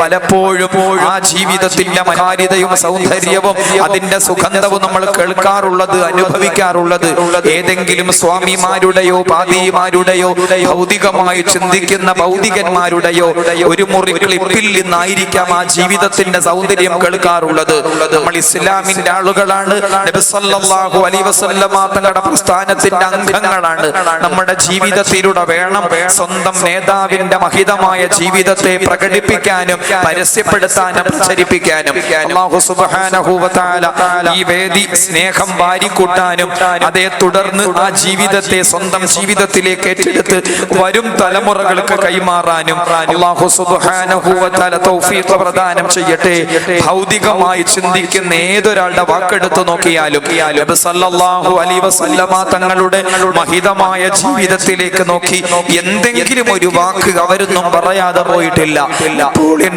പലപ്പോഴും ആ ജീവിതത്തിന്റെ മനോഹാരിതയും സൗന്ദര്യവും അതിന്റെ സുഗന്ധവും നമ്മൾ കേൾക്കാറുള്ളത് അനുഭവിക്കാറുള്ളത് ഏതെങ്കിലും സ്വാമിമാരുടെയോ പാതിമാരുടെയോ ഭൗതികമായി ചിന്തിക്കുന്ന ഭൗതികന്മാരുടെയോ ഒരു മുറി ക്ലിപ്പിൽ നിന്നായിരിക്കാം ആ ജീവിതത്തിന്റെ സൗന്ദര്യം കേൾക്കാറുള്ളത്. നമ്മൾ ഇസ്ലാമിന്റെ ആളുകളാണ്. വസല്ലമ തങ്ങളുടെ പ്രസ്ഥാനത്തിന്റെ അംഗങ്ങളാണ്. നമ്മുടെ ജീവിതത്തിലൂടെ വേണം സ്വന്തം നേതാവിന്റെ മഹിതമായ ജീവിതത്തെ പ്രകടിപ്പിക്കാനും പരസ്യപ്പെടുത്താനും പ്രചരിപ്പിക്കാനും ഈ വേദി സ്നേഹം വാരിക്കൂട്ടാനും അതേ തുടർന്ന് ആ ജീവിതത്തെ സ്വന്തം ജീവിതത്തിലേക്ക് ഏറ്റെടുത്ത് വരും തലമുറകൾക്ക് കൈമാറാനും തൗഫീഖ് പ്രദാനം ചെയ്യട്ടെ. ഭൗതികമായി ചിന്തിക്കുന്ന ഏതൊരാളുടെ വാക്കെടുത്ത് നോക്കിയാലും സല്ലല്ലാഹു അലൈഹി വസല്ലമ തങ്ങളുടെ മഹിതമായ ജീവിതത്തിലേക്ക് നോക്കി എന്തെങ്കിലും ഒരു വാക്ക് അവരൊന്നും പറയാതെ പോയിട്ടില്ല.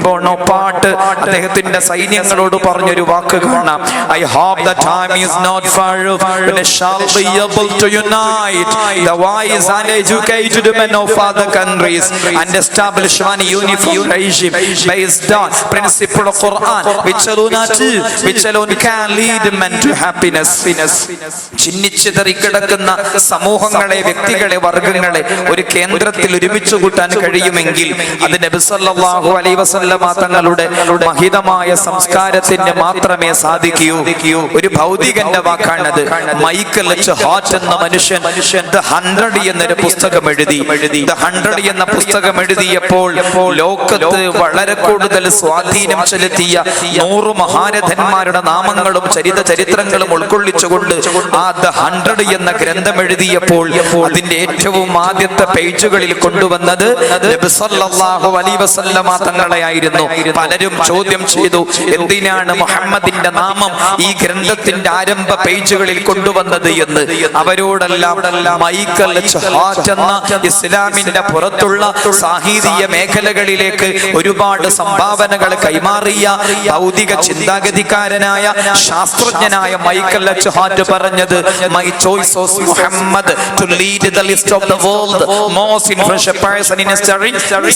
പറയുമ്പോണോ പാട്ട് അദ്ദേഹത്തിന്റെ സൈന്യങ്ങളോട് പറഞ്ഞൊരു വാക്ക് കാണാം. I hope the time is not far it shall be able to unite the wise and educated men of other countries and establish one uniform regime based on principle of Quran which alone at which alone can lead men to happiness ഫിനെസ് ചിന്നിച്ച് തെറികിടക്കുന്ന സമൂഹങ്ങളെ വ്യക്തികളെ വർഗങ്ങളെ ഒരു കേന്ദ്രത്തിൽ ഒരുമിച്ച് കൂട്ടാൻ കഴിയുമെങ്കിൽ അത് നബി സല്ലല്ലാഹു അലൈഹി വസല്ലം വസല്ലമ തങ്ങളുടെ മഹിതമായ സംസ്കാരത്തിന് മാത്രമേ സാധിക്കൂ. ഒരു ഭൗതികന്റെ വാക്കാണത്. മൈക്കൽ ഹാറ്റ് എന്ന മനുഷ്യൻ ദ ഹൺഡ്രഡ് എന്നൊരു പുസ്തകം എഴുതി. ഹൺഡ്രഡ് എന്ന പുസ്തകം എഴുതിയപ്പോൾ ലോകത്ത് വളരെ കൂടുതൽ സ്വാധീനം ചെലുത്തിയ നൂറ് മഹാരഥന്മാരുടെ നാമങ്ങളും ചരിത ചരിത്രങ്ങളും ഉൾക്കൊള്ളിച്ചുകൊണ്ട് ആ ദ ഹൺഡ്രഡ് എന്ന ഗ്രന്ഥം എഴുതിയപ്പോൾ അതിന്റെ ഏറ്റവും ആദ്യത്തെ പേജുകളിൽ കൊണ്ടുവന്നത് നബി തങ്ങളെയായിരുന്നു പലരും ചോദ്യം ചെയ്തു എന്തിനാണ് മുഹമ്മദിന്റെ നാമം ഈ ഗ്രന്ഥത്തിന്റെ ആരംഭ പേജുകളിൽ കൊണ്ടുവന്നത് എന്ന്. അവരോടെല്ലാം മൈക്കൽ എന്ന ഇസ്ലാമിന്റെ പുറത്തുള്ള സാഹിതീയ മേഖലകളിലേക്ക് ഒരുപാട് സംഭാവനകൾ കൈമാറിയ ഭൗതിക ചിന്താഗതിക്കാരനായ ശാസ്ത്രജ്ഞനായ മൈക്കൽ എച്ച് ഹാറ്റ് പറഞ്ഞത് my choice of Muhammad to lead the list of the world most influential person in history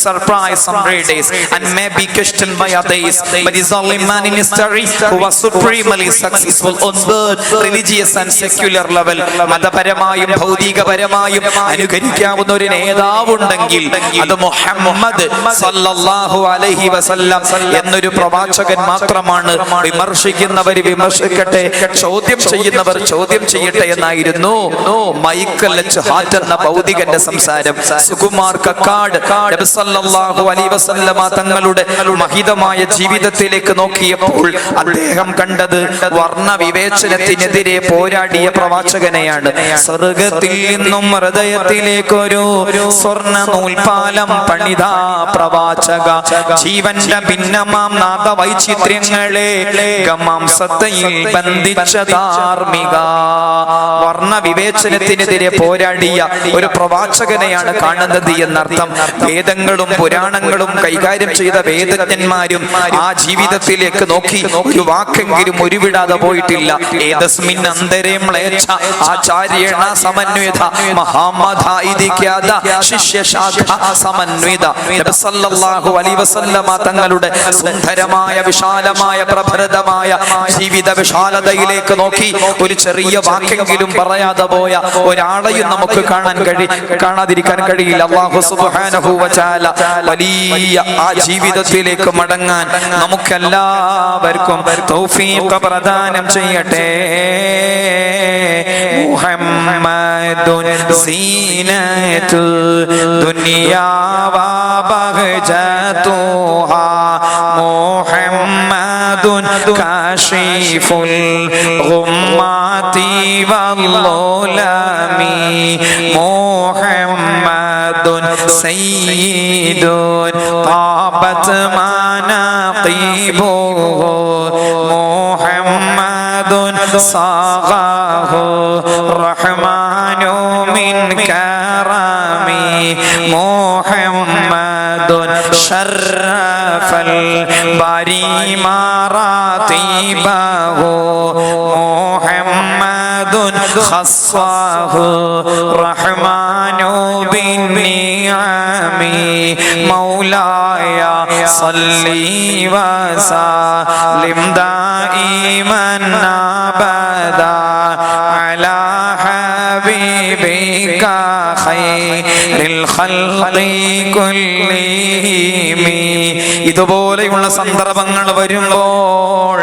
surprise on readers ആൻഡ് may be questioned by others but is only man in history who was supremely successful on both religious and secular level. മതപരമായും ഭൗതികപരമായും അനുകരിക്കാവുന്ന ഒരു നേതാവുണ്ടെങ്കിൽ അത് മുഹമ്മദ് സല്ലല്ലാഹു അലൈഹി വസല്ലം എന്നൊരു പ്രവാചകൻ മാത്രമാണ്. വിമർശിക്കുന്നവർ വിമർശിക്കട്ടെ ചോദ്യം ചെയ്യുന്നവർ ചോദ്യം ചെയ്യട്ടെ എന്നായിരുന്നു. മൈക്കൽ ഹാറ്റ് എന്ന ഭൗതികന്റെ സംസാരം. സുകുമാർ കക്കാട് സല്ലല്ലാഹു അലൈഹി വസല്ലമ തങ്ങളുടെ മഹിതമായ ജീവിതത്തിലേക്ക് നോക്കിയപ്പോൾ അദ്ദേഹം കണ്ടത് വർണ വിവേചനത്തിനെതിരെ പോരാടിയ പ്രവാചകനെയാണ്. സ്വർഗത്തിൽ നിന്നും ഹൃദയത്തിലേക്കൊരു സ്വർണ നൂൽപാലം പണിതാ പ്രവാചക. ജീവന്റെ ഭിന്നമാം നാഥ വൈചിത്ര്യങ്ങളെ ഗമാംസത്തയിൽ ബന്ധിച്ച ധാർമ്മിക. വർണ വിവേചനത്തിനെതിരെ പോരാടിയ ഒരു പ്രവാചകനെയാണ് കാണുന്നത് എന്നർത്ഥം. വേദങ്ങളും പുരാണങ്ങളും കൈകാര്യം ചെയ്ത വേദജ്ഞന്മാരും ആ ജീവിതത്തിലേക്ക് നോക്കി ഒരു വാക്കെങ്കിലും ഒരുവിടാതെ പോയിട്ടില്ല. ഏതസ്മിൻ അന്തരേ മ്ലേച്ഛ ആചാര്യേണ സമന്വിത. മഹാമധായിദിക്കാത ശിഷ്യശാഖ സമന്വിത. സല്ലല്ലാഹു അലൈഹി വസല്ലമ തങ്ങളുടെ സുന്ദരമായ വിശാലമായ പ്രഭരതമായ ജീവിത വിശാലതയിലേക്ക് നോക്കി ഒരു ചെറിയ വാക്കെങ്കിലും പറയാതെ പോയ ഒരാളെയും നമുക്ക് കാണാൻ കഴി കാണാതിരിക്കാൻ കഴിയില്ല. അള്ളാഹു സുബ്ഹാനഹു വ തആല വലിയ ആ ജീവിതത്തിലേക്ക് മടങ്ങാൻ നമുക്കെല്ലാവർക്കും തൗഫീഖ് പ്രദാനം ചെയ്യട്ടെ. മുഹമ്മദുൻ സീനത്തുൽ മുഹമ്മദുൻ കാശിഫുൽ ഗുമ്മാതി വല്ലുലമി محمد سيد طابت مناقبه محمد صاغه الرحمن من كرمه محمد شرف البري مراتبه خصه الرحمن بالنعم. مولاي صل وسلم دائما أبدا على حبيبك خير الخلق كلهم. ഇതുപോലെയുള്ള സന്ദർഭങ്ങൾ വരുമ്പോൾ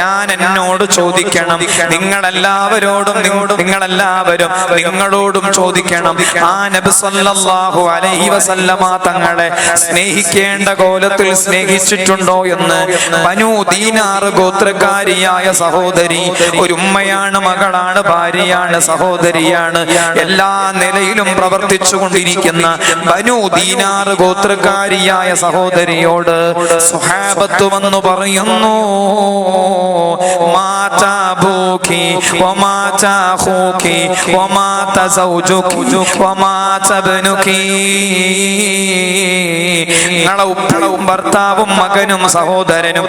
ഞാൻ എന്നോട് ചോദിക്കണം. നിങ്ങളെല്ലാവരോടും നിങ്ങളെല്ലാവരും നിങ്ങളോടും ചോദിക്കണം. ആ നബി സല്ലല്ലാഹു അലൈഹി വസല്ലമ തങ്ങളെ സ്നേഹിക്കേണ്ട കോലത്തിൽ സ്നേഹിച്ചിട്ടുണ്ടോ എന്ന് ബനു ദീനാർ ഗോത്രക്കാരിയായ സഹോദരി ഒരു ഉമ്മയാണ് മകളാണ് ഭാര്യയാണ് സഹോദരിയാണ് എല്ലാ നിലയിലും പ്രവർത്തിച്ചു കൊണ്ടിരിക്കുന്ന ബനു ദീനാർ ഗോത്രക്കാരിയായ സഹോദരിയോട് സുഹാബത്ത് വന്നു പറയുന്നു. മാതാ ഭർത്താവും മകനും സഹോദരനും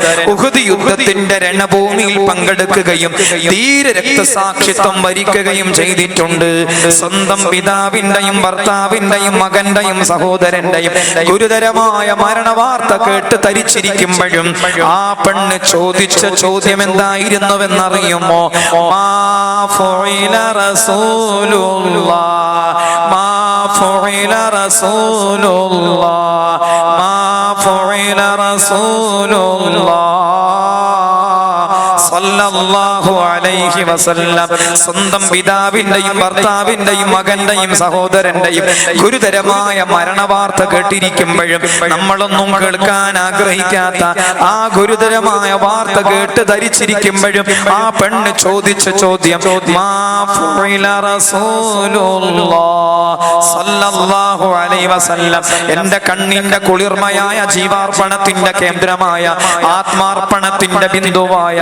യുദ്ധത്തിന്റെ രണഭൂമിയിൽ പങ്കെടുക്കുകയും ധീര രക്തസാക്ഷിത്വം വരിക്കുകയും ചെയ്തിട്ടുണ്ട്. സ്വന്തം പിതാവിന്റെയും ഭർത്താവിന്റെയും മകന്റെയും സഹോദരന്റെയും ഗുരുതരമായ മരണവാർത്ത കേട്ട് തരിച്ചിരിക്കുമ്പോഴും ആ പെണ്ണ് ചോദിച്ച ചോദ്യം എന്തായിരുന്നുവെന്നറിയുമോ മാ ഫുഇല റസൂലുള്ളാഹ് മാ റസൂലുള്ളാ മാ ഫുഇല റസൂലുള്ളാഹ് അലൈഹി വസല്ലം. സ്വന്തം പിതാവിന്റെയും ഭർത്താവിന്റെയും മകന്റെയും സഹോദരന്റെയും ഗുരുതരമായ മരണവാർത്ത കേട്ടിരിക്കുമ്പോഴും നമ്മളൊന്നും കേൾക്കാൻ ആഗ്രഹിക്കാത്ത ആ ഗുരുതരമായ വാർത്ത കേട്ട് ധരിച്ചിരിക്കുമ്പോഴും ആ പെണ്ണ് ചോദിച്ച ചോദ്യം എന്റെ കണ്ണിന്റെ കുളിർമയായ ജീവാർപ്പണത്തിന്റെ കേന്ദ്രമായ ആത്മാർപ്പണത്തിന്റെ ബിന്ദുവായ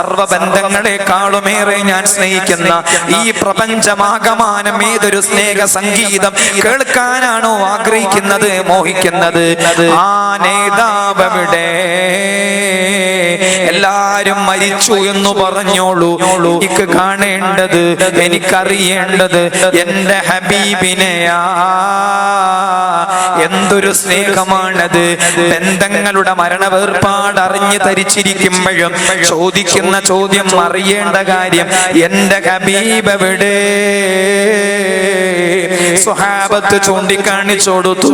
സർവബന്ധങ്ങളെക്കാളുമേറെ ഞാൻ സ്നേഹിക്കുന്ന ഈ പ്രപഞ്ചമാകമാനം ഏതൊരു സ്നേഹ സംഗീതം കേൾക്കാനാണോ ആഗ്രഹിക്കുന്നത് മോഹിക്കുന്നത്? ആ നേതാവിടെ എല്ലാരും മരിച്ചു എന്ന് പറഞ്ഞോളൂ. എനിക്ക് കാണേണ്ടത് എനിക്കറിയേണ്ടത് എന്റെ ഹബീബിനെയാ. എന്തൊരു സ്നേഹമാണത്? ബന്ധങ്ങളുടെ മരണവേർപ്പാട് അറിഞ്ഞു ധരിച്ചിരിക്കുമ്പോഴും ചോദിക്കുന്ന ചോദ്യം അറിയേണ്ട കാര്യം എന്റെ ഹബീബ് എവിടെ? സ്വഹാബത്ത് ചൂണ്ടിക്കാണിച്ചു കൊടുത്തു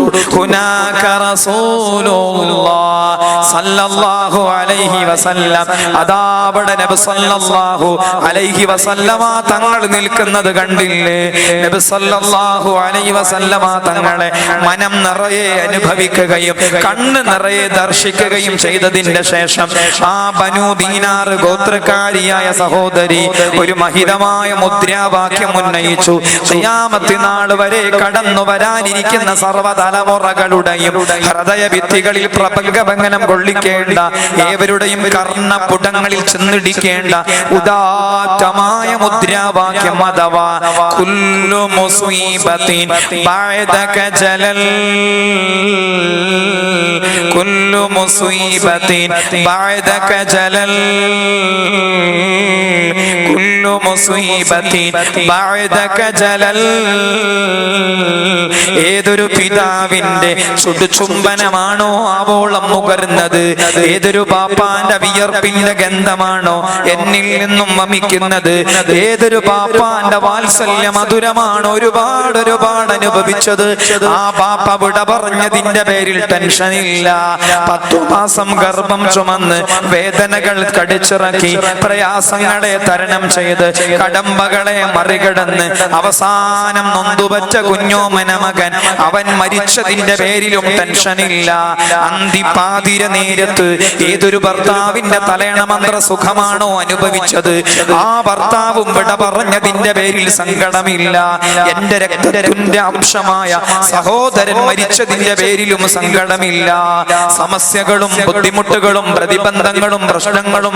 അലൈഹി വസല്ലമ തങ്ങൾ നിൽക്കുന്നത് കണ്ടില്ലേ? തങ്ങളെ മനം നിറയെ അനുഭവിക്കുകയും കണ്ണ് നിറയെ ദർശിക്കുകയും ചെയ്തതിന്റെ ശേഷം ആ ബനു ദീനാർ ഗോത്രക്കാരിയായ സഹോദരി ഒരു മഹിതമായ മുദ്രാവാക്യം ഉന്നയിച്ചു. നാൾ വരെ കടന്നു വരാനിരിക്കുന്ന സർവതലമുറകളുടെയും ഹൃദയ ഭിത്തികളിൽ പ്രപങ്കഭംഗനം കൊള്ളിക്കേണ്ട ഏവരുടെയും കർണപുടങ്ങളിൽ ചെന്നിടിക്കേണ്ട ഉദാത്തമായ മുദ്രാവാക്യം അഥവാ ജലൽ. കുല്ലു مصيبة ബഅദക ജലൽ. ഏതൊരു പിതാവിന്റെ ചുടുചുംബനമാണോ ആവോളം മുകർന്നത്? ഏതൊരു പാപ്പാന്റെ വിയർപ്പിന്റെ ഗന്ധമാണോ എന്നിൽ നിന്നും വമിക്കുന്നത്? ഏതൊരു പാപ്പാന്റെ വാത്സല്യ മധുരമാണോ ഒരുപാട് ഒരുപാട് അനുഭവിച്ചത്? ആ പാപ്പ വിട പറഞ്ഞതിന്റെ പേരിൽ ടെൻഷനില്ല. പത്തു മാസം ഗർഭം ചുമന്ന് വേദനകൾ കടിച്ചിറക്കി പ്രയാസങ്ങളെ തരണം ചെയ്ത് കടമ്പകളെ മറികടന്ന് അവസാനം നൊന്തുപറ്റ കുഞ്ഞോമന മകൻ അവൻ മരിച്ചതിന്റെ പേരിലും ടെൻഷനില്ല. അന്തിപ്പാതിര നേരത്ത് ഏതൊരു ഭർത്താവിന്റെ തലയണ മന്ത്ര സുഖമാണോ അനുഭവിച്ചത്? ആ ഭർത്താവും വിട പറഞ്ഞതിന്റെ പേരിൽ സങ്കടമില്ല. എന്റെ രക്തത്തിന്റെ അംശമായ സഹോദരൻ മരിച്ചതിന്റെ പേരിലും സങ്കടമില്ല. സമസ്യകളും ബുദ്ധിമുട്ടുകളും പ്രതിബന്ധങ്ങളും പ്രശ്നങ്ങളും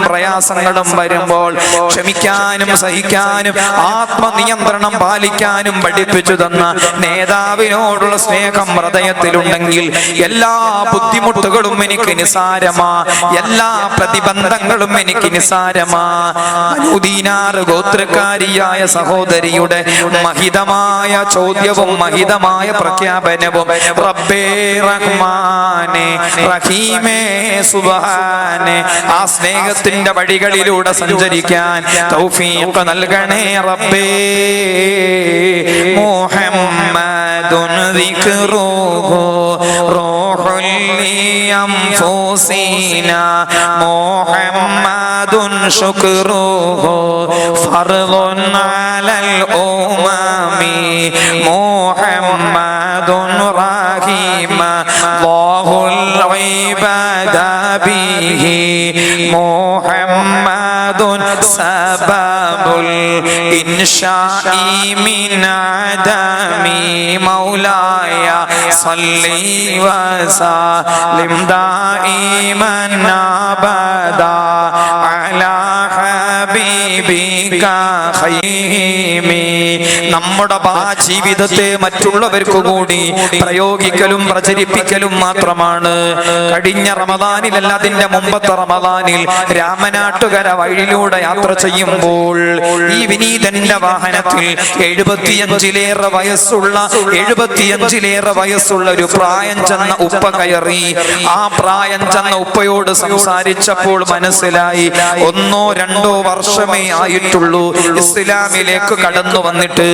പ്രയാസങ്ങളും വരുമ്പോൾ ക്ഷമിക്കാനും സഹിക്കാനും ആത്മനിയന്ത്രണം പാലിക്കാനും പഠിപ്പിച്ചു തന്ന നേതാവിനോടുള്ള സ്നേഹം ഹൃദയത്തിലുണ്ടെങ്കിൽ എല്ലാ ബുദ്ധിമുട്ടുകളും എനിക്ക് നിസാരമാ. എല്ലാ പ്രതിബന്ധങ്ങളും എനിക്ക് നിസാരമാ. ഗോത്രക്കാരിയായ സഹോദരിയുടെ മഹിതമായ ചോദ്യവും മഹിതമായ പ്രഖ്യാപനവും റബ്ബേ റഹ്മാനെ റഹീമേ സുബാനെ ആ സ്നേഹത്തിന്റെ വഴികളിലൂടെ സഞ്ചരിക്കാൻ തൗഫീഖ് നൽകണേ റബ്ബേ. മുഹമ്മദുൻ ദിക്റുഹു റൂഹുൽ അംഫുസീന മുഹമ്മദുൻ ശുക്റുഹു ഫർളുൻ അലൽ ഉമമി. മുഹമ്മദുൻ റഹീമ. അല്ലാഹുൽ ഇബാദ ബിഹി. മുഹമ്മദുൻ سبب الإنشاء من عدم مولاي. صلي وسلم دائما أبدا على നമ്മുടെ ജീവിതത്തെ മറ്റുള്ളവർക്ക് കൂടി പ്രയോഗിക്കലും പ്രചരിപ്പിക്കലും മാത്രമാണ്. കഴിഞ്ഞ റമദാനിലല്ല അതിന്റെ മുമ്പത്തെ റമദാനിൽ രാമനാട്ടുകര വഴിയിലൂടെ യാത്ര ചെയ്യുമ്പോൾ ഈ വിനീതന്റെ വാഹനത്തിൽ എഴുപത്തിയഞ്ചിലേറെ വയസ്സുള്ള എഴുപത്തിയഞ്ചിലേറെ വയസ്സുള്ള ഒരു പ്രായം ചെന്ന ഉപ്പ കയറി. ആ പ്രായം ചെന്ന ഉപ്പയോട് സംസാരിച്ചപ്പോൾ മനസ്സിലായി ഒന്നോ രണ്ടോ വർഷമേ ആയിട്ടുള്ളൂ. ഇസ്ലാമിലേക്ക് കടന്നു വന്നിട്ട്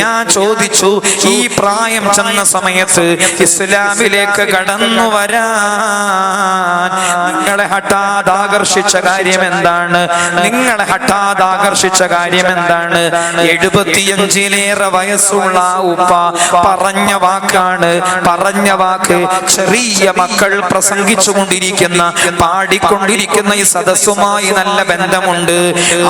ഞാൻ ചോദിച്ചു ഈ പ്രായം ചെന്ന സമയത്ത് ഇസ്ലാമിലേക്ക് കടന്നു വരാൻ നിങ്ങളെ ഹഠാത് ആകർഷിച്ച കാര്യം എന്താണ്? നിങ്ങളെ ഹഠാത് ആകർഷിച്ച കാര്യം എന്താണ്? എഴുപത്തിയഞ്ചിലേറെ വയസ്സുള്ള ഉപ്പ പറഞ്ഞ വാക്കാണ് പറഞ്ഞ വാക്ക് ചെറിയ മക്കൾ പ്രസംഗിച്ചു കൊണ്ടിരിക്കുന്ന പാടിക്കൊണ്ടിരിക്കുന്ന ഈ സദസ്സുമായി നല്ല ബന്ധമുണ്ട്.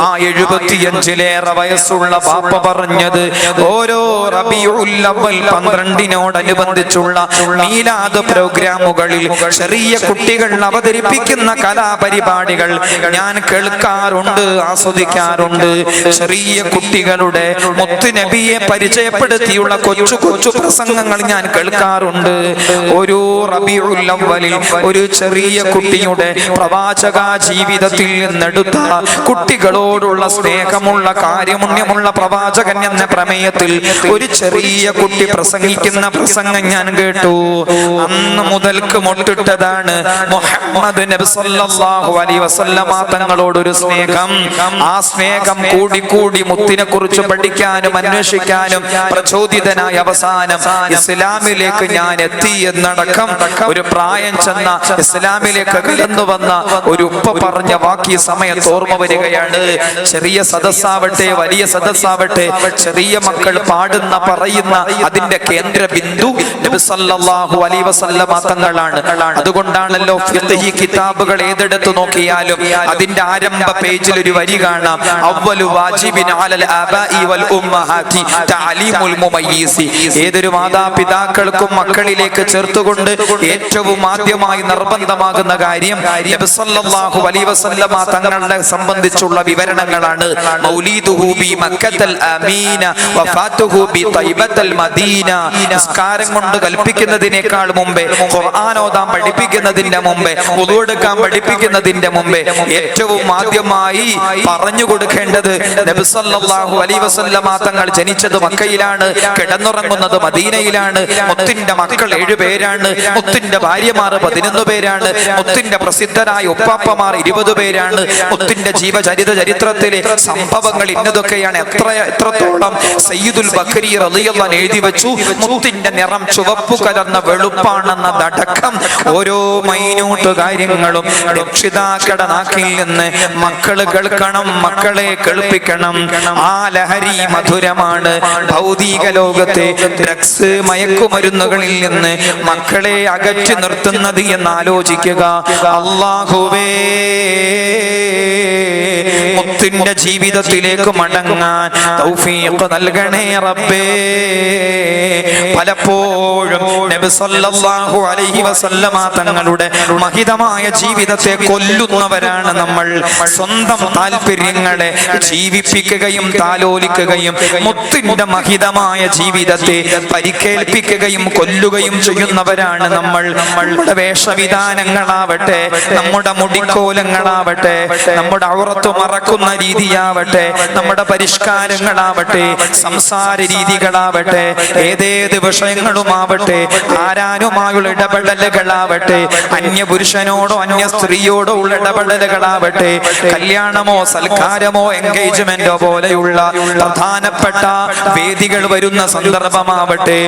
ആ എഴുപത്തിയഞ്ചിലേറെ വയസ്സുള്ള പാപ്പ പറഞ്ഞത് ഓരോ റബിയുല്ലവൽ പന്ത്രണ്ടിനോടനുബന്ധിച്ചുള്ള മീലാദ് പ്രോഗ്രാമുകളിൽ ചെറിയ കുട്ടികൾ അവതരിപ്പിക്കുന്ന കലാപരിപാടികൾ ഞാൻ കേൾക്കാറുണ്ട് ആസ്വദിക്കാറുണ്ട്. ചെറിയ കുട്ടികളുടെ മുത്തുനബിയെ പരിചയപ്പെടുത്തിയുള്ള കൊച്ചു കൊച്ചു പ്രസംഗങ്ങൾ ഞാൻ കേൾക്കാറുണ്ട്. ഒരു റബിയുല്ലവലിൽ ഒരു ചെറിയ കുട്ടിയുടെ പ്രവാചക ജീവിതത്തിൽ നിന്നെടുത്ത കുട്ടികളോടുള്ള സ്നേഹമുള്ള കാര്യമുണ്യമുള്ള പ്രവാചകൻ എന്ന പ്രമേയത്തിൽ ഒരു ചെറിയ കുട്ടി പ്രസംഗിക്കുന്ന പ്രസംഗം ഞാൻ കേട്ടു. അന്ന് മുതൽക്ക് മുട്ടിട്ടതാണ് മുഹമ്മദ് നബി അലൈഹി വസല്ലമ സ്നേഹം. ആ സ്നേഹം കൂടി കൂടി മുത്തിനെ കുറിച്ച് പഠിക്കാനും അന്വേഷിക്കാനും പ്രചോദിതനായ അവസാനം ഇസ്ലാമിലേക്ക് ഞാൻ എത്തി എന്നടക്കം ഒരു പ്രായം ചെന്ന ഇസ്ലാമിലേക്ക് കലന്നു വന്ന ഒരു ഉപ്പ പറഞ്ഞ വാക്കി സമയത്ത് ഓർമ്മ വരികയാണ്. ചെറിയ സദസ്സാവട്ടെ വലിയ സദസ്സാവട്ടെ ചെറിയ മക്കൾ പാടുന്ന പറയുന്ന അതിന്റെ കേന്ദ്ര ബിന്ദു നബി സല്ലല്ലാഹു അലൈഹി വസല്ലമ തങ്ങളാണ്. അതുകൊണ്ടാണല്ലോ ഫിഖ്ഹി കിതാബുകൾ ഏതെടുത്ത് നോക്കിയാലും അതിന്റെ ആരംഭ പേജിൽ ഒരു വരി കാണാം. അലൽ വൽ ഉമ്മഹാതി ഏതൊരു മാതാപിതാക്കൾക്കും മക്കളിലേക്ക് ചേർത്തുകൊണ്ട് ഏറ്റവും ആദ്യമായി നിർബന്ധമാകുന്ന കാര്യം വസല്ലമ തങ്ങളെ സംബന്ധിച്ചുള്ള വിവരണങ്ങളാണ്. തൈബത്തൽ മദീന. നിസ്കാരം കൊണ്ട് കൽപ്പിക്കുന്നതിനേക്കാൾ മുമ്പേ ഖുർആൻ ഓതാൻ പഠിപ്പിക്കുന്നതിന്റെ മുമ്പേ വുളു എടുക്കാൻ പഠിപ്പിക്കുന്നതിന്റെ മുമ്പേ ഏറ്റവും ആദ്യമായി പറഞ്ഞു കൊടുക്കേണ്ടത് നബി സല്ലല്ലാഹു അലൈഹി വസല്ലമ തങ്ങൾ ജനിച്ചത് മക്കയിലാണ് കിടന്നുറങ്ങുന്നത് മദീനയിലാണ്. മുത്തിന്റെ മക്കൾ ഏഴു പേരാണ്. മുത്തിന്റെ ഭാര്യമാർ പതിനൊന്ന് പേരാണ്. മുത്തിന്റെ പ്രസിദ്ധരായ ഉപ്പാപ്പമാർ ഇരുപത് പേരാണ്. മുത്തിന്റെ ജീവചരിത ചരിത്രത്തിലെ സംഭവങ്ങൾ ഇന്നതൊക്കെയാണ്. എത്ര എത്രത്തോളം സയ്യിദുൽ ബക്കരി റളിയല്ലാഹു എഴുതി വെച്ചു? മുത്തിന്റെ നിറം ചുവപ്പ് കലർന്ന വെളുപ്പാണെന്ന അടക്കം ഓരോ മൈന്യൂട്ട് കാര്യങ്ങളും രക്ഷിതാക്കളുടെ നാക്കിൽ നിന്ന് മക്കൾ കേൾക്കണം മക്കളെ കേൾപ്പിക്കണം. ആ ലഹരി മധുരമാണ് ഭൗതിക ലോകത്തെ ഡ്രഗ്സ് മയക്കുമരുന്നുകളിൽ നിന്ന് മക്കളെ അകറ്റി നിർത്തുന്നത് എന്ന് ആലോചിക്കുക. അള്ളാഹുവേ മുത്തിന്റെ ജീവിതത്തിലേക്ക് മടങ്ങാൻ തൗഫീഖ് നൽകണേ റബ്ബേ. പലപ്പോഴും നബി സല്ലല്ലാഹു അലൈഹി വസല്ലമ തങ്ങളുടെ മഹിതമായ ജീവിതത്തെ കൊല്ലുന്നവരാണ് നമ്മൾ. സ്വന്തം താല്പര്യങ്ങളെ ജീവിപ്പിക്കുകയും താലോലിക്കുകയും മുത്തിന്റെ മഹിതമായ ജീവിതത്തെ പരിക്കേൽപ്പിക്കുകയും കൊല്ലുകയും ചെയ്യുന്നവരാണ് നമ്മൾ. നമ്മുടെ വേഷവിധാനങ്ങളാവട്ടെ നമ്മുടെ മുടിക്കോലങ്ങളാവട്ടെ നമ്മുടെ ഔറത്ത് മറക്കുന്ന രീതിയാവട്ടെ നമ്മുടെ പരിഷ്കാരങ്ങളാവട്ടെ സംസാര രീതികളാവട്ടെ ഏതേത് വിഷയങ്ങളുമാവട്ടെ ആരാനുമായുള്ള ഇടപെടലുകളാവട്ടെ അന്യ പുരുഷനോടോ അന്യ സ്ത്രീയോടോ ഉള്ള ഇടപെടലുകളാവട്ടെ കല്യാണമോ സൽക്കാരമോ എൻഗേജ്മെന്റോ പോലെയുള്ള പ്രധാനപ്പെട്ട വേദികൾ വരുന്ന സന്ദർഭമാവട്ടെ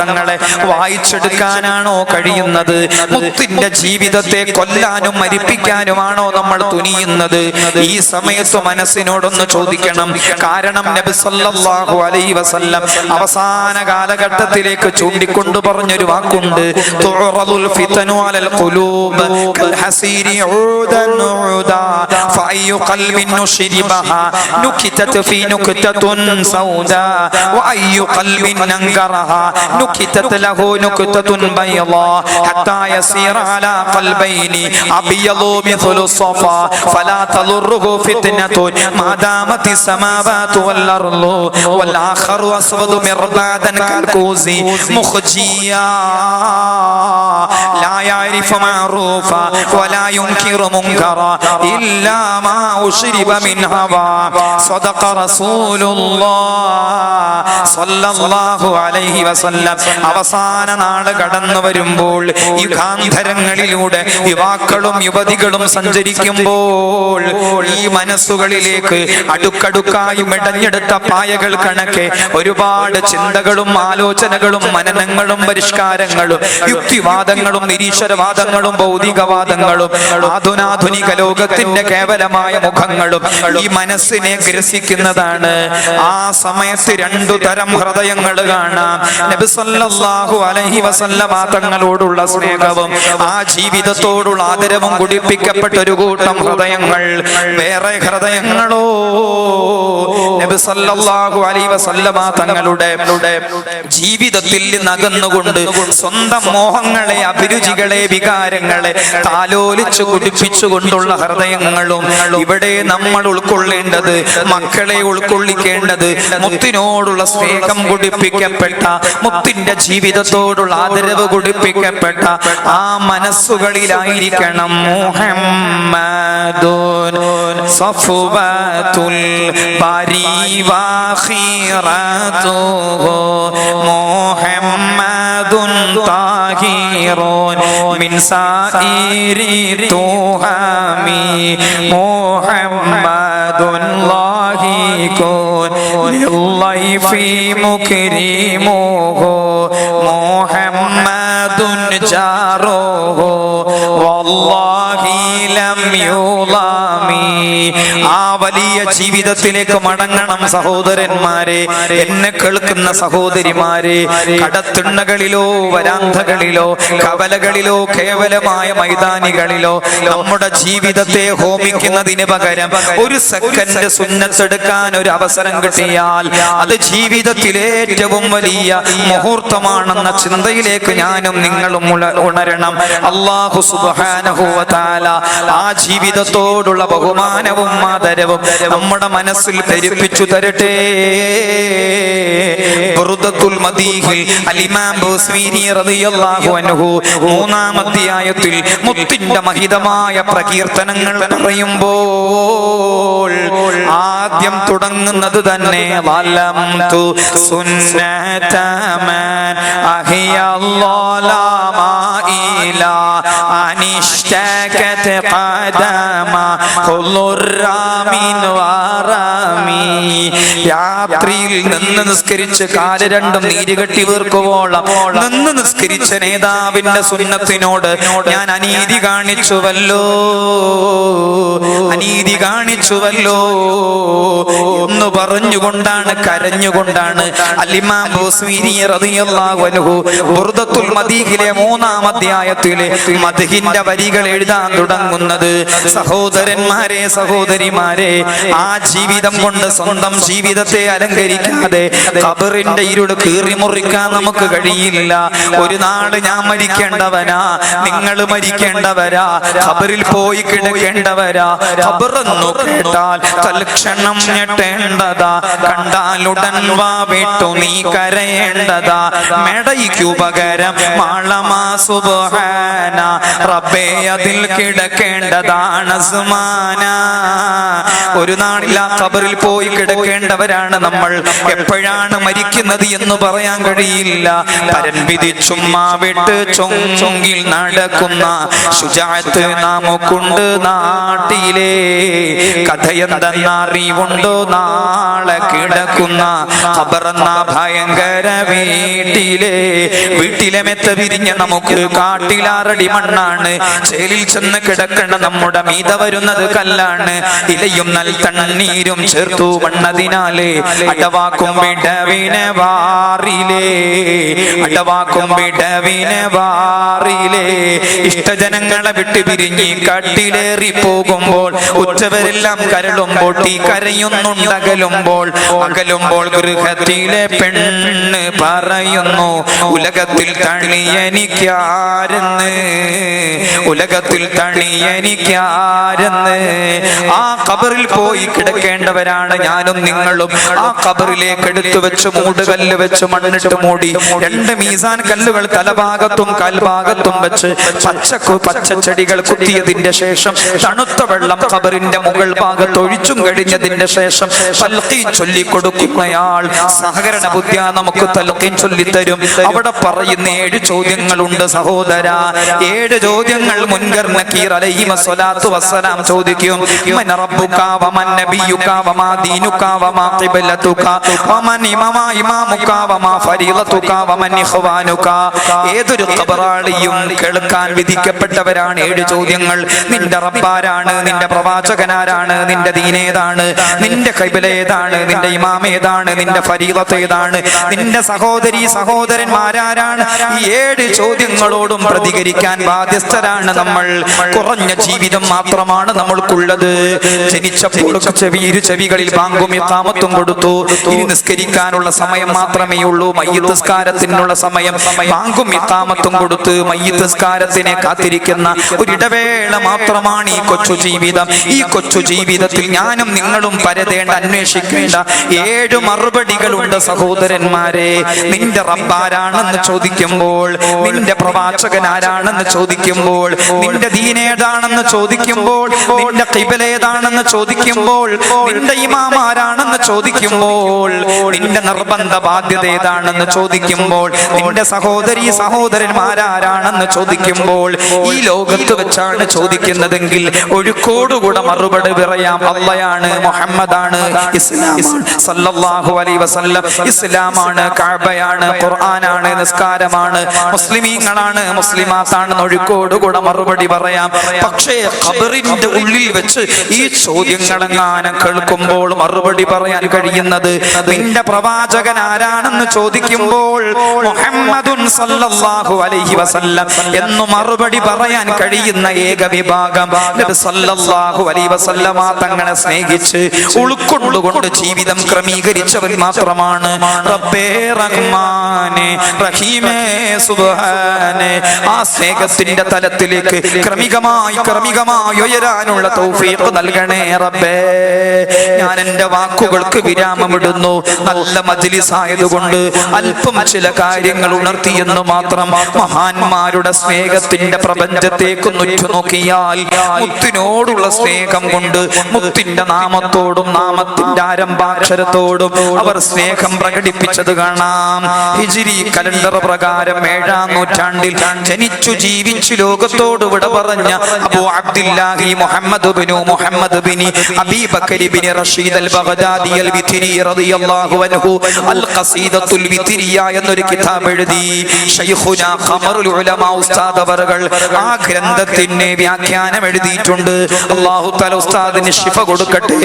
തങ്ങളെ വായിച്ചെടുക്കാനാണോ കഴിയുന്നത്? മുത്തിന്റെ ജീവിതത്തെ കൊല്ലാനും മരിപ്പിക്കാനുമാണോ നമ്മൾ തുനിയുന്നത്? ഈ സമയത്ത് മനസ്സിനോടൊന്ന് ചോദിക്കണം. കാരണം നബി സല്ലല്ലാഹു അലൈഹി വസല്ലം അവസാന കാലഘട്ടത്തിലേക്ക് ചൂണ്ടിക്കൊണ്ടു പറഞ്ഞൊരു വാക്കുണ്ട്. തുറദുൽ ഫിതനു അലൽ ഖുലൂബ് കൽ ഹസീരി ഊദൻ ഊദാ ഫഅയ്യു ഖൽബിൻ നുശരിബഹാ നുകിതത് ഫീ നുക്തതുൻ സൗദാ വഅയ്യു ഖൽബിൻ അൻകറഹാ നുകിതത് ലഹു നുക്തതുൻ ബൈളാ ഹത്താ യസീറ അലാ ഖൽബൈനി അബിയളു മിഥ്ലു الصفا فلا تضره فتنة ما دامت السماوات والأرض والآخر أسود مربادا كالكوز مخجيا لا يعرف معروفا ولا ينكر منكرا إلا ما أشرب من هوى صدق رسول الله صلى الله عليه وسلم അവസാന നാള് കടന്നു വരുമ്പോൾ യുഗാന്തരങ്ങളിലൂടെ യുവാക്കളും യുവതികളും സഞ്ചരിക്കുമ്പോൾ ഈ മനസ്സുകളിലേക്ക് അടുക്കടുക്കായി മെടഞ്ഞെടുത്ത പായകൾ കണക്കെ ഒരുപാട് ചിന്തകളും ആലോചനകളും മനനങ്ങളും പരിഷ്കാരങ്ങളും യുക്തിവാദങ്ങളും നിരീശ്വരവാദങ്ങളും ഭൗതികവാദങ്ങളും ആധുനാധുനിക ലോകത്തിന്റെ കേവലമായ മുഖങ്ങളും ഈ മനസ്സിനെ ഗ്രസിക്കുന്നതാണ്. ആ സമയത്ത് രണ്ടു തരം ഹൃദയങ്ങൾ കാണാം. നബിസല്ലാഹു അലഹി തങ്ങളോടുള്ള സ്നേഹവും ആ ജീവിതത്തോടുള്ള ആദരവും കുടിപ്പിക്കപ്പെട്ട ഒരു കൂട്ടം ഹൃദയങ്ങൾ വേറെ ഹൃദയങ്ങളോ? വസല്ലമ തങ്ങളുടെ ജീവിതത്തിൽ നകന്നുകൊണ്ട് സ്വന്തം മോഹങ്ങളെ അഭിരുചികളെ വികാരങ്ങളെ താലോലിച്ചു കുടിപ്പിച്ചുകൊണ്ടുള്ള ഹൃദയങ്ങളും ഇവിടെ നമ്മൾ ഉൾക്കൊള്ളേണ്ടത് മക്കളെ ഉൾക്കൊള്ളിക്കേണ്ടത് മുത്തിനോടുള്ള സ്നേഹം കുടിപ്പിക്കപ്പെട്ട മുത്തിന്റെ ജീവിതത്തോടുള്ള ആദരവ് കുടിപ്പിക്കപ്പെട്ട ആ മനസ്സുകളിലായിരിക്കണം محمد صفوة الباري وخيرته محمد طاهر من سائر التهم محمد الله يكون لله في مكرمه محمد جاره uh -huh. വലിയ ജീവിതത്തിലേക്ക് മടങ്ങണം സഹോദരന്മാരെ. എന്നെ കേൾക്കുന്ന സഹോദരിമാരെ കടത്തിണ്ണകളിലോ വരാന്തകളിലോ കവലകളിലോ കേവലമായ മൈതാനികളിലോ നമ്മുടെ ജീവിതത്തെ ഹോമിക്കുന്നതിന് പകരം ഒരു സെക്കൻഡ് സുന്നത്തെടുക്കാൻ ഒരു അവസരം കിട്ടിയാൽ അത് ജീവിതത്തിലെ ഏറ്റവും വലിയ മുഹൂർത്തമാണെന്ന ചിന്തയിലേക്ക് ഞാനും നിങ്ങളും ഉണരണം. അള്ളാഹു സുബ്ഹാനഹു വ ആ ജീവിതത്തോടുള്ള ബഹുമാനവും ആദരവും സമാധാനവും നമ്മുടെ മനസ്സിൽ ധരിപ്പിച്ചു തരട്ടെ. മൂന്നാമധ്യായത്തിൽ മുത്തിന്റെ മഹിതമായ പ്രകീർത്തനങ്ങൾ പറയുമ്പോൾ ആദ്യം തുടങ്ങുന്നത് തന്നെ വലം തു আমিন രാത്രിയിൽ നിന്ന് നിസ്കരിച്ച് കാൽ രണ്ടും നീരുകെട്ടി വീർക്കുവോളം. നിന്ന് നിസ്കരിച്ച നേതാവിന്റെ സുന്നത്തിനോട് ഞാൻ അനീതി കാണിച്ചുവല്ലോ. അനീതി കാണിച്ചുവല്ലോ. എന്ന് പറഞ്ഞുകൊണ്ടാണ് കരഞ്ഞുകൊണ്ടാണ് ബുർദത്തുൽ മദീഹിലെ മൂന്നാം അധ്യായത്തിലെ മദ്ഹിന്റെ വരികൾ എഴുതാൻ തുടങ്ങുന്നത്. സഹോദരന്മാരെ സഹോദരിമാരെ ആ ജീവിതം കൊണ്ട് സ്വന്തം ജീവിതത്തെ അലങ്കരിക്കാതെ കബറിന്റെ ഇരുട് കീറി മുറിക്കാൻ നമുക്ക് കഴിയില്ല. ഒരു നാട് ഞാൻ മരിക്കേണ്ടവനാ നിങ്ങൾ മരിക്കേണ്ടവരാ ഖബറിൽ പോയി കിടക്കേണ്ടവരാ. ഖബറെന്നു കേട്ടാൽ തൽക്ഷണം ഞെട്ടേണ്ടതാ. കണ്ടാലുടൻ വാ വിട്ടു നീ കരയേണ്ടതാ. മെടയ്ക്കു പകരം മാളമാ സുബ്ഹാന. റബ്ബേ അതിൽ കിടക്കേണ്ടതാണ് സുമാന ഒരു നാടില്ല ഖബറിൽ പോയി കിടക്കേണ്ടവരാണ് നമ്മൾ. എപ്പോഴാണ് മരിക്കുന്നത് എന്ന് പറയാൻ കഴിയില്ല. പരൻവിധി ചുമ്മാ വിട്ട് ചൊങ്കിൽ നടക്കുന്ന ശുചാത്ത് നാമൊക്കുണ്ട് നാട്ടിലെ. കഥയെന്തെന്ന അറിവുണ്ടോ? നാളെ കിടക്കുന്ന ഖബറെന്ന ഭയങ്കര വീട്ടിലെ. വീട്ടിലെ മെത്ത വിരിഞ്ഞ നമുക്ക് കാട്ടിലാറടി മണ്ണാണ്. ചേലിൽ ചെന്ന് കിടക്കണ നമ്മുടെ മീത വരുന്നത് കല്ലാണ്. ഇലയും നൽ തണ്ണീരും ചേർത്തു മണ്ണതിനാലേ അടവാക്കും വിടവിനെ വാറിലേ. അടവാക്കും വിടവിനെ വാറിലേ. ഇഷ്ടജനങ്ങളെ വിട്ട് പിരിഞ്ഞ് കട്ടിലേറി പോകുമ്പോൾ ഉച്ചവരെല്ലാം കരളുമ്പോൾ തീ കരയുന്നുണ്ടകലുമ്പോൾ അകലുമ്പോൾ ഗൃഹത്തിലെ പെണ്ണ് പറയുന്നു ഉലകത്തിൽ തണിയനിക്കാരെന്ന് ഉലകത്തിൽ തണിയനിക്കാരെന്ന്. ആ കബറിൽ പോയി കിടക്കേണ്ടവരാണ് ഞാനും നിങ്ങളും. ആ കബറിലേക്ക് എടുത്തു വെച്ച് മൂടുകല്ല് വെച്ച് മണ്ണിട്ട് മൂടി. രണ്ട് മീസാൻ കല്ലുകൾ തലഭാഗത്തും കാൽഭാഗത്തും വെച്ച് പച്ച പച്ച ചെടികൾ കുത്തിയതിന്റെ ശേഷം തണുത്ത വെള്ളം കബറിന്റെ മുകൾ ഭാഗത്ത് ഒഴിച്ചും കഴിഞ്ഞതിന്റെ ശേഷം തൽക്കീൻ ചൊല്ലിക്കൊടുക്കുന്നയാൾ. സഹകരണ ബുദ്ധിയ നമുക്ക് തൽക്കീൻ ചൊല്ലിത്തരും. അവിടെ പറയുന്ന ഏഴ് ചോദ്യങ്ങളുണ്ട് സഹോദര. ഏഴ് ചോദ്യങ്ങൾ മുൻകർ നക്കീർ അലൈഹി സ്വലാത്തു വസ്സലാം ചോദിക്കും. മൻ റബ്ബുക ദീനുക വമാ ഖിബ്ലതുക വമൻ ഇമാമ ഇമാമുക വമാ ഫരീളതുക വമൻ ഇഖ്വാനുക. ഏതൊരു ഖബറാളിയും കേൾക്കാൻ വിധിക്കപ്പെട്ടവരാണ് ഏഴ് ചോദ്യങ്ങൾ. നിന്റെ റബ്ബാരാണ് നിന്റെ പ്രവാചകനാരാണ് നിന്റെ ദീനേതാണ് നിന്റെ കൈബല ഏതാണ് നിന്റെ ഇമാം ഏതാണ് നിന്റെ ഫരീളത്ത് ഏതാണ് നിന്റെ സഹോദരി സഹോദരന്മാരാരാണ്. ഈ ഏഴ് ചോദ്യങ്ങളോടും പ്രതികരിക്കാൻ ബാധ്യസ്ഥരാണ് നമ്മൾ. കുറഞ്ഞ ജീവിതം മാത്രമാണ് നമ്മൾക്കുള്ളത്. ജനിച്ചപ്പോൾ ചെവി ഇരു ചെവികളിൽ ബാങ്കും ഇത്താമത്തും കൊടുത്തു. ഇനി നിസ്കരിക്കാനുള്ള സമയം മാത്രമേ ഉള്ളൂ. മയ്യത്ത് നിസ്കാരത്തിനുള്ള സമയം. ബാങ്കും ഇത്താമത്തും കൊടുത്ത് മയ്യത്ത് നിസ്കാരത്തിനെ കാത്തിരിക്കുന്ന ഒരിടവേള മാത്രമാണ് ഈ കൊച്ചു ജീവിതം. ഈ കൊച്ചു ജീവിതത്തിൽ ഞാനും നിങ്ങളും പരതേണ്ട അന്വേഷിക്കേണ്ട ഏഴ് മറുപടികളുണ്ട് സഹോദരന്മാരെ. നിന്റെ റബ്ബാരാണെന്ന് ചോദിക്കുമ്പോൾ നിന്റെ പ്രവാചകൻ ആരാണെന്ന് ചോദിക്കുമ്പോൾ നിന്റെ ദീനേതാണെന്ന് ചോദിക്കുമ്പോൾ നിന്റെ കിബലേതാണെന്ന് ചോദിക്കുമ്പോൾ നിന്റെ ഇമാം ആരാണെന്ന് ചോദിക്കുമ്പോൾ നിന്റെ നിർബന്ധ ബാധ്യത ഏതാണെന്ന് ചോദിക്കുമ്പോൾ നിന്റെ സഹോദരി സഹോദരന്മാരാരാണെന്ന് ചോദിക്കുമ്പോൾ ഈ ലോകത്ത് വെച്ചാണ് ചോദിക്കുന്നതെങ്കിൽ ഒഴുക്കോടുകൂടെ മറുപടി പറയാം. അള്ളയാണ് മുഹമ്മദാണ് ഇസ്ലാമാണ്. സല്ലല്ലാഹു അലൈഹി വസല്ലം ഇസ്ലാമാണ് കഅബയാണ് ഖുർആനാണ് നിസ്കാരമാണ്. മുസ്ലിമീങ്ങളാണ് മുസ്ലിമാത്താണ് ഒഴുക്കോടുകൂടെ മറുപടി പറയാം. പക്ഷേ ഖബറിന്റെ ഉള്ളിൽ വെച്ച് ഈ ചോദ്യങ്ങളെങ്ങാനും കേൾക്കുമ്പോൾ മറുപടി പറയാൻ കഴിയുന്നത്? നിന്റെ പ്രവാചകൻ ആരാണെന്ന് ചോദിക്കുമ്പോൾ മുഹമ്മദുൻ സല്ലല്ലാഹു അലൈഹി വസല്ലം എന്ന് മറുപടി പറയാൻ കഴിയുന്ന ഏക വിഭാഗം സല്ലല്ലാഹു അലൈഹി വസല്ലമ തങ്ങളെ സ്നേഹിച്ച് ഉൾക്കൊണ്ടുകൊണ്ട് ജീവിതം ക്രമീകരിച്ചവർ മാത്രമാണ്. റബ്ബേ റഹ്മാനെ റഹീമേ സുബ്ഹാനെ ആ സ്നേഹത്തിന്റെ തലത്തിലേക്ക് ക്രമികമായി ക്രമികമായി ഉയരാനുള്ള തൗഫീഖ് നൽകണേ റബ്ബേ. ഞാൻ എന്റെ വാക്കുകൾക്ക് വിരാമമിടുന്നു. നല്ല മജിലിസായതുകൊണ്ട് അല്പം ചില കാര്യങ്ങൾ ഉണർത്തിയെന്ന് മാത്രം മഹാന്മാരുടെ സ്നേഹത്തിന്റെ പ്രപഞ്ചത്തേക്ക് നുറ്റു നോക്കിയാൽ മുത്തിനോടുള്ള സ്നേഹം കൊണ്ട് മുത്തിന്റെ നാമത്തോടും നാമത്തിന്റെ ആരംഭാക്ഷരത്തോടും അവർ സ്നേഹം പ്രകടിപ്പിച്ചത് കാണാം. ഹിജിരി കലണ്ടർ പ്രകാരം ഏഴാം നൂറ്റാണ്ടിൽ ജനിച്ചു ജീവിച്ചു ലോകത്തോട് വിട പറഞ്ഞ അബു അബ്ദില്ലാഹി മുഹമ്മദ് ബിനു മുഹമ്മദ് ബിനി അബീബക്കരി ബിനി ബിൻ റഷീദ് അൽ ബഗ്ദാദി അൽ വിത്രി റളിയല്ലാഹു അൻഹു അൽ ഖസീദത്തുൽ വിത്രിയ എന്നൊരു കിതാബ് എഴുതി. ശൈഖുന ഖമറുൽ ഉലമാ ഉസ്താദ് അവറുകൾ ആ ഗ്രന്ഥത്തിന് വ്യാഖ്യാനം എഴുതിയിട്ടുണ്ട്. അല്ലാഹു തആല ഉസ്താദിന് ശിഫ കൊടുക്കട്ടെ.